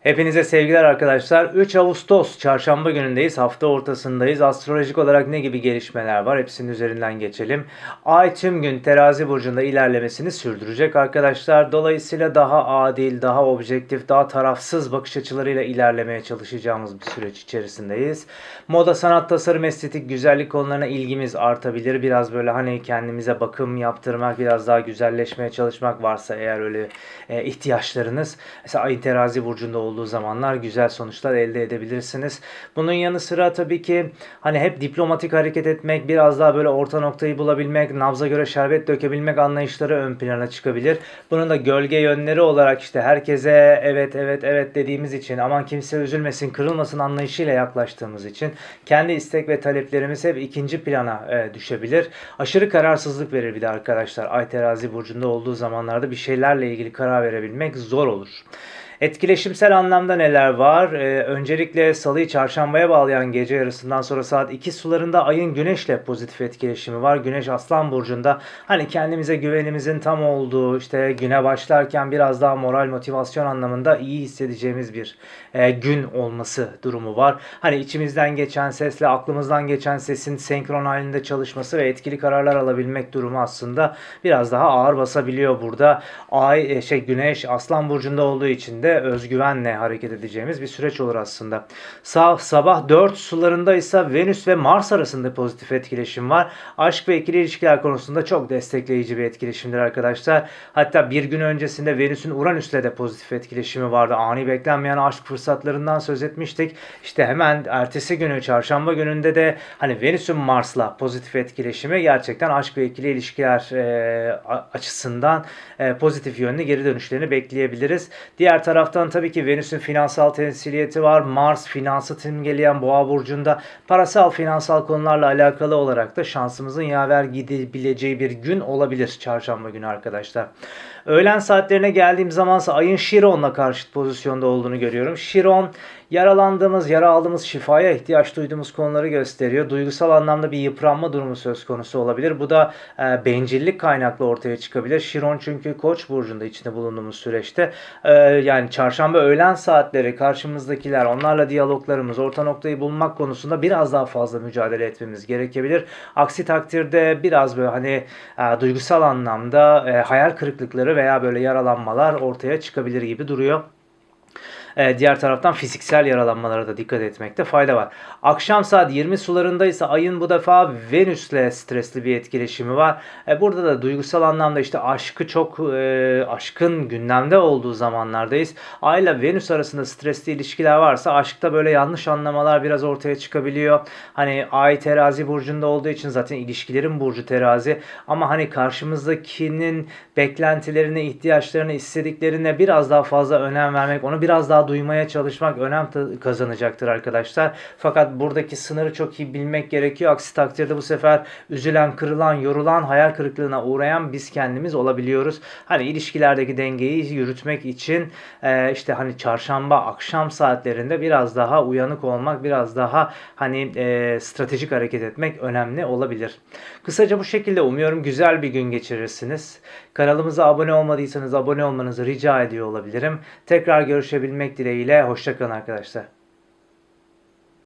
Hepinize sevgiler arkadaşlar. 3 Ağustos çarşamba günündeyiz. Hafta ortasındayız. Astrolojik olarak ne gibi gelişmeler var? Hepsinin üzerinden geçelim. Ay tüm gün terazi burcunda ilerlemesini sürdürecek arkadaşlar. Dolayısıyla daha adil, daha objektif, daha tarafsız bakış açılarıyla ilerlemeye çalışacağımız bir süreç içerisindeyiz. Moda, sanat, tasarım, estetik, güzellik konularına ilgimiz artabilir. Biraz böyle hani kendimize bakım yaptırmak, biraz daha güzelleşmeye çalışmak varsa eğer öyle e, ihtiyaçlarınız. Mesela ayın terazi burcunda olduğu zamanlar güzel sonuçlar elde edebilirsiniz. Bunun yanı sıra tabii ki hani hep diplomatik hareket etmek, biraz daha böyle orta noktayı bulabilmek, nabza göre şerbet dökebilmek anlayışları ön plana çıkabilir. Bunun da gölge yönleri olarak işte herkese evet evet evet dediğimiz için aman kimse üzülmesin, kırılmasın anlayışıyla yaklaştığımız için kendi istek ve taleplerimiz hep ikinci plana e, düşebilir. Aşırı kararsızlık verir bir de arkadaşlar. Ay terazi burcunda olduğu zamanlarda bir şeylerle ilgili karar verebilmek zor olur. Etkileşimsel anlamda neler var? Ee, öncelikle salıyı çarşambaya bağlayan gece yarısından sonra saat 2 sularında ayın güneşle pozitif etkileşimi var. Güneş aslan burcunda hani kendimize güvenimizin tam olduğu işte güne başlarken biraz daha moral motivasyon anlamında iyi hissedeceğimiz bir e, gün olması durumu var. Hani içimizden geçen sesle aklımızdan geçen sesin senkron halinde çalışması ve etkili kararlar alabilmek durumu aslında biraz daha ağır basabiliyor burada. Ay e, şey güneş aslan burcunda olduğu için de özgüvenle hareket edeceğimiz bir süreç olur aslında. Sa sabah 4 sularında ise Venüs ve Mars arasında pozitif etkileşim var. Aşk ve ikili ilişkiler konusunda çok destekleyici bir etkileşimdir arkadaşlar. Hatta bir gün öncesinde Venüs'ün Uranüs'le de pozitif etkileşimi vardı. Ani beklenmeyen aşk fırsatlarından söz etmiştik. İşte hemen ertesi günü çarşamba gününde de hani Venüs'ün Mars'la pozitif etkileşimi gerçekten aşk ve ikili ilişkiler e, açısından e, pozitif yönlü geri dönüşlerini bekleyebiliriz. Diğer taraftan tabii ki Venüs'ün finansal temsiliyeti var. Mars finansı timgeleyen Boğa burcunda parasal finansal konularla alakalı olarak da şansımızın yaver gidebileceği bir gün olabilir çarşamba günü arkadaşlar. Öğlen saatlerine geldiğim zamansa ayın Şiron'la karşıt pozisyonda olduğunu görüyorum. Şiron yaralandığımız, yara aldığımız, şifaya ihtiyaç duyduğumuz konuları gösteriyor. Duygusal anlamda bir yıpranma durumu söz konusu olabilir. Bu da e, bencillik kaynaklı ortaya çıkabilir. Şiron çünkü Koç burcunda içinde bulunduğumuz süreçte e, yani çarşamba öğlen saatleri karşımızdakiler, onlarla diyaloglarımız, orta noktayı bulmak konusunda biraz daha fazla mücadele etmemiz gerekebilir. Aksi takdirde biraz böyle hani e, duygusal anlamda e, hayal kırıklıkları veya böyle yaralanmalar ortaya çıkabilir gibi duruyor. E, diğer taraftan fiziksel yaralanmalara da dikkat etmekte fayda var. Akşam saat 20 sularında ise ayın bu defa Venüs'le stresli bir etkileşimi var. E, burada da duygusal anlamda işte aşkı çok e, aşkın gündemde olduğu zamanlardayız. Ay ile Venüs arasında stresli ilişkiler varsa aşkta böyle yanlış anlamalar biraz ortaya çıkabiliyor. Hani ay terazi burcunda olduğu için zaten ilişkilerin burcu terazi ama hani karşımızdakinin beklentilerine, ihtiyaçlarına, istediklerine biraz daha fazla önem vermek, onu biraz daha duymaya çalışmak önem kazanacaktır arkadaşlar. Fakat buradaki sınırı çok iyi bilmek gerekiyor. Aksi takdirde bu sefer üzülen, kırılan, yorulan, hayal kırıklığına uğrayan biz kendimiz olabiliyoruz. Hani ilişkilerdeki dengeyi yürütmek için e, işte hani çarşamba akşam saatlerinde biraz daha uyanık olmak, biraz daha hani e, stratejik hareket etmek önemli olabilir. Kısaca bu şekilde umuyorum güzel bir gün geçirirsiniz. Kanalımıza abone olmadıysanız abone olmanızı rica ediyor olabilirim. Tekrar görüşebilmek dileğiyle. Hoşçakalın arkadaşlar.